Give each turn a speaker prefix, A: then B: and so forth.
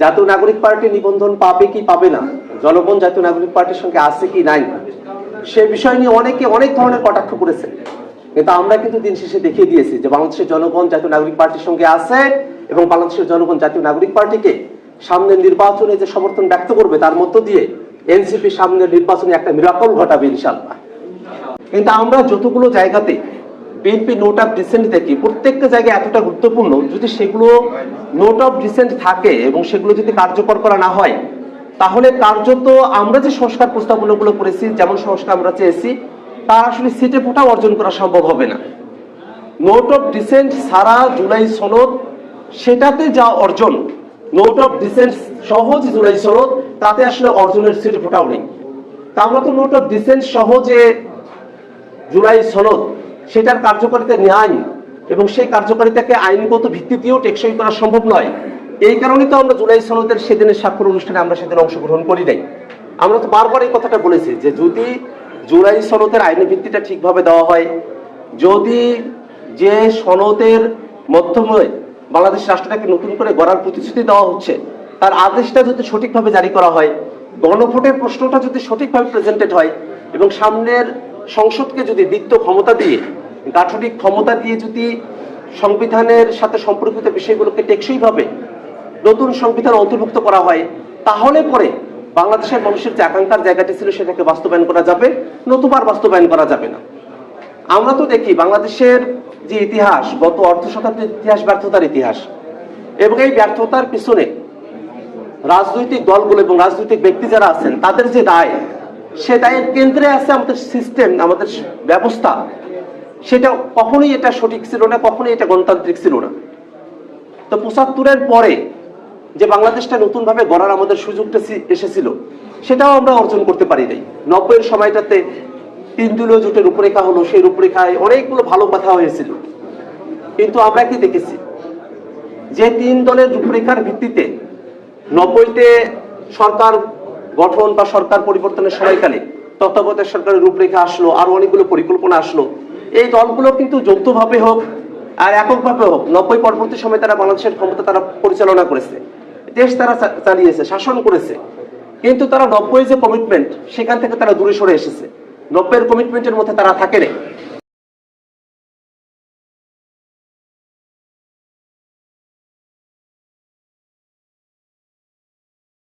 A: জাতীয় নাগরিক পার্টি নিবন্ধন পাবে কি পাবে না? জনগণ জাতীয় নাগরিক পার্টির সঙ্গে আছে কি নাই? সে বিষয় নিয়ে অনেকে অনেক ধরনের কটাক্ষ করেছে। কিন্তু আমরা কিন্তু দিন শেষে দেখিয়ে দিয়েছি যে বাংলাদেশের জনগণ জাতীয় নাগরিক পার্টির সঙ্গে আছে এবং বাংলাদেশের জনগণ জাতীয় নাগরিক পার্টিকে সামনের নির্বাচনে যে সমর্থন ব্যক্ত করবে তার মধ্য দিয়ে এনসিপি সামনের নির্বাচনে একটা মিরাকল ঘটাবে ইনশাল্লাহ কিন্তু আমরা যতগুলো জায়গাতে বিএনপি নোট অফ ডিসেন্ট দেখি প্রত্যেকটা জায়গায় এতটা গুরুত্বপূর্ণ? যদি সেগুলো নোট অফ ডিসেন্ট থাকে এবং সেগুলো যদি কার্যকর করা না হয়, তাহলে কার্যত আমরা যে সংস্কার প্রস্তাবনাগুলো করেছি, যেমন সংস্কার আমরা চেয়েছি তার আসলে সিটে ফোটা অর্জন করা সম্ভব হবে না। নোট অফ ডিসেন্ট সারা জুলাই সনদ, সেটাতে যা অর্জন নোট অফ ডিসেন্ট সহজ জুলাই সনদ, তাতে আসলে অর্জনের সিটে ফোটাও নেই। তা আমরা তো নোট অফ ডিসেন্ট সহজে জুলাই সনদ সেটার কার্যকারিতা ন্যায় এবং সেই কার্যকারিতাকে আইনগত ভিত্তি দিয়েও টেকসই করা সম্ভব নয়। এই কারণে তো আমরা জুলাই সনদের সেদিনের স্বাক্ষর অনুষ্ঠানে আমরা সেদিন অংশগ্রহণ করি নাই। আমরা তো বারবার এই কথাটা বলেছি যে যদি জুলাই সনদের আইনি ভিত্তিটা ঠিকভাবে দেওয়া হয়, যদি যে সনদের মাধ্যমে বাংলাদেশ রাষ্ট্রটাকে নতুন করে গড়ার প্রতিশ্রুতি দেওয়া হচ্ছে, তার আদেশটা যদি সঠিকভাবে জারি করা হয়, গণভোটের প্রশ্নটা যদি সঠিকভাবে প্রেজেন্টেড হয় এবং সামনের সংসদকে যদি দিত্য ক্ষমতা দিয়ে গাঠনিক ক্ষমতা দিয়ে যদি সংবিধানের সাথে সম্পর্কিত বিষয়গুলোকে টেকসইভাবে নতুন সংবিধান অন্তর্ভুক্ত করা হয়, তাহলে পরে বাংলাদেশের মানুষের যে আকাঙ্ক্ষার জায়গাটি ছিল সেটাকে বাস্তবায়ন করা যাবে, নতুবার বাস্তবায়ন করা যাবে না। আমরা তো দেখি বাংলাদেশের যে ইতিহাস, গত অর্ধ শতাব্দীর ইতিহাস, ব্যর্থতার ইতিহাস, এবং এই ব্যর্থতার পিছনে রাজনৈতিক দলগুলো এবং রাজনৈতিক ব্যক্তি যারা আছেন, তাদের যে দায়, সে দায়ের কেন্দ্রে আছে আমাদের সিস্টেম আমাদের ব্যবস্থা। সেটা কখনোই এটা সঠিক ছিল না, কখনোই এটা গণতান্ত্রিক ছিল না। তো পঁচাত্তরের পরে যে বাংলাদেশটা নতুন ভাবে গড়ার আমাদের সুযোগটা এসেছিল, সেটাও আমরা অর্জন করতে পারি নাই। নব্বইয়ের সময়টাতে তিন দলীয় জোটের রূপরেখা হলো, সেই রূপরেখায় অনেকগুলো ভালো কথা হয়েছিল। কিন্তু আমরা কি দেখেছি? যে তিন দলের রূপরেখার ভিত্তিতে নব্বইতে সরকার গঠন বা সরকার পরিবর্তনের সময়কালে তত্ত্বাবধায়ক সরকারের রূপরেখা আসলো, আরও অনেকগুলো পরিকল্পনা আসলো এই দলগুলো কিন্তু যৌথভাবে হোক আর এককভাবে হোক, নব্বই পরবর্তী সময় তারা বাংলাদেশের ক্ষমতা তারা পরিচালনা করেছে। দেশ তারা চালিয়েছে, শাসন করেছে। কিন্তু তারা নব্বই যে কমিটমেন্ট সেখান থেকে তারা দূরে সরে এসেছে। নব্বইয়ের কমিটমেন্টের মধ্যে তারা থাকে না